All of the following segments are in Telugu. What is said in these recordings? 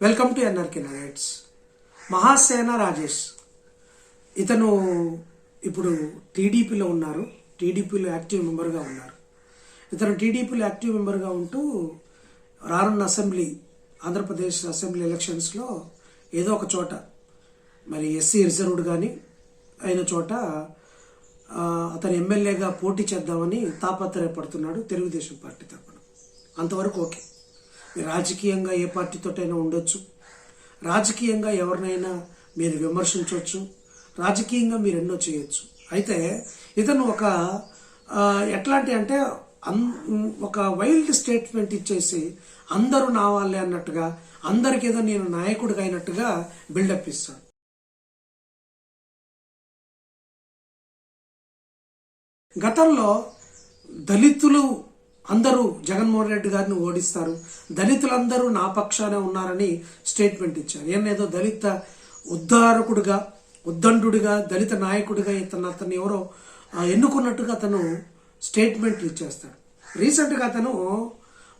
Welcome to NRK nights. Mahasena Rajesh. ఇతను ఇప్పుడు టీడీపీలో ఉన్నారు. టీడీపీలో యాక్టివ్ మెంబర్గా ఉన్నారు. ఇతను టీడీపీలో యాక్టివ్ మెంబర్గా ఉంటూ రానున్న అసెంబ్లీ ఆంధ్రప్రదేశ్ అసెంబ్లీ ఎలక్షన్స్లో ఏదో ఒక చోట మరి ఎస్సీ రిజర్వ్డ్ కానీ అయిన చోట అతను ఎమ్మెల్యేగా పోటీ చేద్దామని తాపత్రయపడుతున్నాడు తెలుగుదేశం పార్టీ తరఫున అంతవరకు ఓకే. రాజకీయంగా ఏ పార్టీతోటైనా ఉండొచ్చు. రాజకీయంగా ఎవరినైనా మీరు విమర్శించవచ్చు రాజకీయంగా మీరు ఎన్నో చేయొచ్చు. అయితే ఇతను ఒక ఎట్లాంటి అంటే అన్ ఒక వైల్డ్ స్టేట్మెంట్ ఇచ్చేసి అందరూ నా వాళ్ళే అన్నట్టుగా అందరికి ఏదో నేను నాయకుడిగా అయినట్టుగా బిల్డప్ ఇస్తాను గతంలో దళితులు అందరూ జగన్మోహన్ రెడ్డి గారిని ఓడిస్తారు. దళితులందరూ నా పక్షానే ఉన్నారని స్టేట్మెంట్ ఇచ్చారు. ఏదో దళిత ఉద్ధారకుడిగా ఉద్దండుడిగా దళిత నాయకుడిగా ఇతను అతను ఎవరో ఎన్నుకున్నట్టుగా అతను స్టేట్మెంట్లు ఇచ్చేస్తాడు. రీసెంట్గా అతను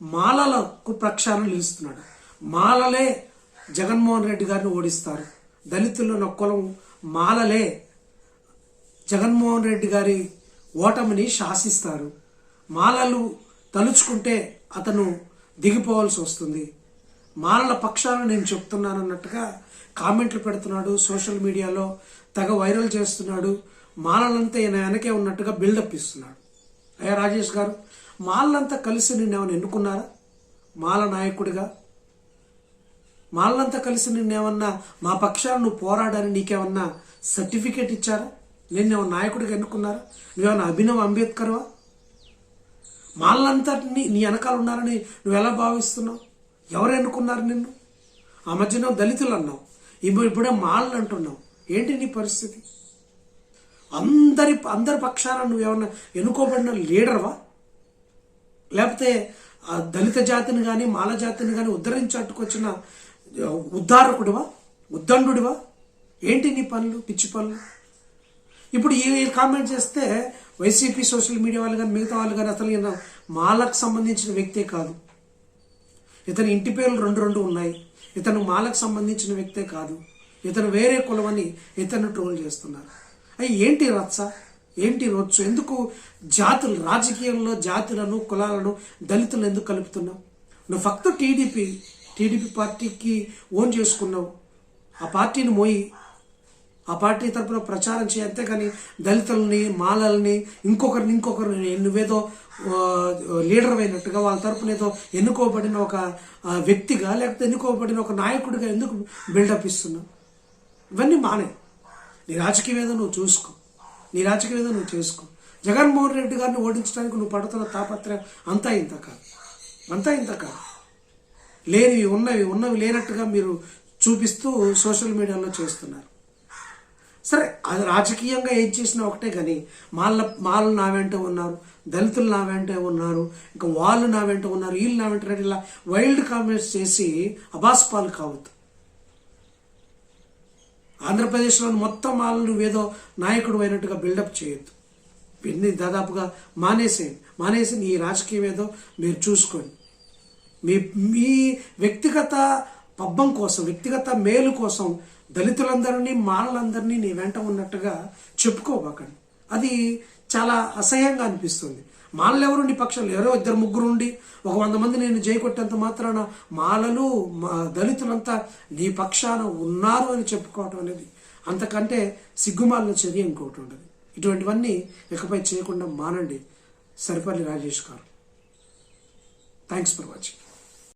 మాలలకు ప్రక్షాళన నిలుస్తున్నాడు. మాలలే జగన్మోహన్ రెడ్డి గారిని ఓడిస్తారు. దళితుల్లో నొక్కలం మాలలే జగన్మోహన్ రెడ్డి గారి ఓటమిని శాసిస్తారు. మాలలు తలుచుకుంటే అతను దిగిపోవాల్సి వస్తుంది. మాలల పక్షాన నేను చెప్తున్నాను అన్నట్టుగా కామెంట్లు పెడుతున్నాడు సోషల్ మీడియాలో తెగ వైరల్ చేస్తున్నాడు మాలలంతా ఈయన వెనకే ఉన్నట్టుగా బిల్డప్ ఇస్తున్నాడు. అయ్యా రాజేష్ గారు మాలంతా కలిసి నిన్ను ఏమైనా ఎన్నుకున్నారా? మాల నాయకుడిగా? మాలంతా కలిసి నిన్నేమన్నా మా పక్షాలను నువ్వు పోరాడని నీకేమన్నా సర్టిఫికేట్ ఇచ్చారా? నిన్నేమో నాయకుడిగా ఎన్నుకున్నారా? నువ్వేమన్నా అభినవ్ అంబేద్కర్వా? మాలంతా నీ వెనకాల ఉన్నారని నువ్వు ఎలా భావిస్తున్నావు? ఎవరు ఎన్నుకున్నారు నిన్ను? ఆ మధ్యన దళితులు అన్నావు ఇప్పుడు ఇప్పుడే మాళ్ళు అంటున్నావు ఏంటి నీ పరిస్థితి? అందరి అందరి పక్షాన నువ్వేమన్నా ఎన్నుకోబడిన లీడర్వా? లేకపోతే ఆ దళిత జాతిని కానీ మాల జాతిని కానీ ఉద్ధరించట్టుకొచ్చిన ఉద్ధారకుడివా? ఉద్దండుడివా? ఏంటి నీ పనులు పిచ్చి పనులు? ఇప్పుడు ఈ కామెంట్ చేస్తే వైసీపీ సోషల్ మీడియా వాళ్ళు కానీ మిగతా వాళ్ళు కానీ అసలు ఈయన మాలకు సంబంధించిన వ్యక్తే కాదు. ఇతని ఇంటి పేర్లు రెండు రెండు ఉన్నాయి. ఇతను మాలకు సంబంధించిన వ్యక్తే కాదు. ఇతను వేరే కులమని ఇతను ట్రోల్ చేస్తున్నారు. అయ్యి ఏంటి రచ్చ? ఏంటి రొచ్చు? ఎందుకు జాతులు రాజకీయంలో జాతులను కులాలను దళితులను ఎందుకు కలుపుతున్నావు? నువ్వు ఫక్త టీడీపీ టీడీపీ పార్టీకి ఓన్ చేసుకున్నావు. ఆ పార్టీని మోయి ఆ పార్టీ తరపున ప్రచారం చేయి కానీ దళితులని మాలల్ని ఇంకొకరిని ఇంకొకరిని నువ్వేదో లీడర్ అయినట్టుగా వాళ్ళ తరపున ఏదో ఎన్నుకోబడిన ఒక వ్యక్తిగా లేకపోతే ఎన్నుకోబడిన ఒక నాయకుడిగా ఎందుకు బిల్డప్ ఇస్తున్నావు? ఇవన్నీ మానే. నీ రాజకీయ ఏదో నువ్వు చూసుకో. నీ రాజకీయ ఏదో నువ్వు చేసుకో. జగన్మోహన్ రెడ్డి గారిని ఓడించడానికి నువ్వు పడుతున్న తాపత్రయం అంతా ఇంత కాదు. అంతా ఇంత కాదు. లేనివి ఉన్నవి ఉన్నవి లేనట్టుగా మీరు చూపిస్తూ సోషల్ మీడియాలో చేస్తున్నారు. సరే అది రాజకీయంగా ఏం చేసినా ఒకటే కానీ మాల మాళ్ళు నా వెంట ఉన్నారు దళితులు నా వెంట ఉన్నారు ఇంకా వాళ్ళు నా వెంట ఉన్నారు వీళ్ళు నా వెంట ఇలా వైల్డ్ కామెంట్స్ చేసి అబాస్పాలు కావద్దు. ఆంధ్రప్రదేశ్లోని మొత్తం వాళ్ళు నువ్వేదో నాయకుడు అయినట్టుగా బిల్డప్ చేయొద్దు. ఇన్ని దాదాపుగా మానేసేయండి. మానేసి ఈ రాజకీయం ఏదో మీరు చూసుకోండి. మీ మీ వ్యక్తిగత పబ్బం కోసం వ్యక్తిగత మేలు కోసం దళితులందరినీ మానలందరినీ నీ వెంట ఉన్నట్టుగా చెప్పుకోబాకండి. అది చాలా అసహ్యంగా అనిపిస్తుంది. మాలలు ఎవరు నీ పక్షాలు? ఎవరో ఇద్దరు ముగ్గురు ఉండి ఒక వంద మంది నేను జయకొట్టేంత మాత్రాన మాలలు మా దళితులంతా నీ పక్షాన ఉన్నారు అని చెప్పుకోవటం అనేది అంతకంటే సిగ్గుమాలిన చర్య ఇంకొకటి ఉండదు. ఇటువంటివన్నీ ఇకపై చేయకుండా మానండి. సరిపల్లి రాజేష్ గారు. Thanks for watching